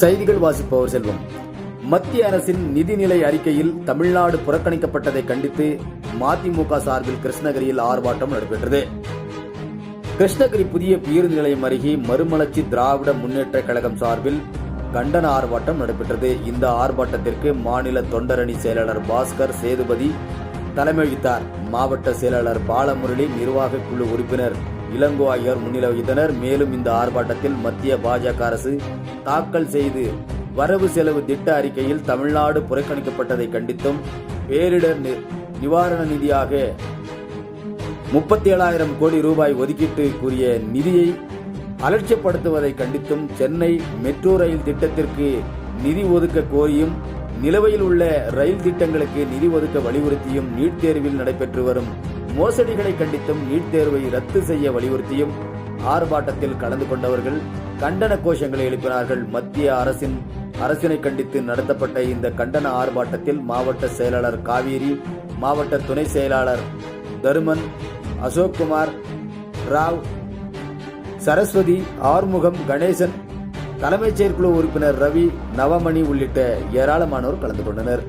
செய்திகள் வாசிப்பவர் செல்வம். மத்திய அரசின் நிதிநிலை அறிக்கையில் தமிழ்நாடு புறக்கணிக்கப்பட்டதை கண்டித்து மதிமுக சார்பில் கிருஷ்ணகிரியில் ஆர்ப்பாட்டம் நடைபெற்றது. கிருஷ்ணகிரி புதிய பேருந்து நிலையம் அருகே மறுமலர்ச்சி திராவிட முன்னேற்ற கழகம் சார்பில் கண்டன ஆர்ப்பாட்டம் நடைபெற்றது. இந்த ஆர்ப்பாட்டத்திற்கு மாநில தொண்டரணி செயலாளர் பாஸ்கர் சேதுபதி தலைமை வகித்தார் மாவட்ட செயலாளர் பாலமுரளி நிர்வாக குழு உறுப்பினர் இளங்கோ ஆகியோர் முன்னிலை வகித்தனர் மேலும் இந்த ஆர்ப்பாட்டத்தில் மத்திய பாஜக அரசு தாக்கல் செய்து வரவு செலவு திட்ட அறிக்கையில் தமிழ்நாடு புறக்கணிக்கப்பட்டதை கண்டித்தும் பேரிடர் நி- நிவாரண நிதியாக முப்பத்தி ஏழாயிரம் கோடி ரூபாய் ஒதுக்கீட்டு கூறிய நிதியை அலட்சியப்படுத்துவதை கண்டித்தும் சென்னை மெட்ரோ ரயில் திட்டத்திற்கு நிதி ஒதுக்க கோரியும் நிலுவையில் உள்ள ரயில் திட்டங்களுக்கு நிதி ஒதுக்க வலியுறுத்தியும் நீட் தேர்வில் நடைபெற்று வரும் மோசடிகளை கண்டித்தும் நீட் தேர்வை ரத்து செய்ய வலியுறுத்தியும் ஆர்ப்பாட்டத்தில் கலந்து கொண்டவர்கள் கண்டன கோஷங்களை எழுப்பினார்கள். மத்திய அரசின் அரசினை கண்டித்து நடத்தப்பட்ட இந்த கண்டன ஆர்ப்பாட்டத்தில் மாவட்ட செயலாளர் காவேரி மாவட்ட துணை செயலாளர் தருமன் அசோக்குமார் ராவ் சரஸ்வதி ஆறுமுகம் கணேசன் தலைமைச் செயற்குழு உறுப்பினர் ரவி நவமணி உள்ளிட்ட ஏராளமானோர் கலந்து கொண்டனர்.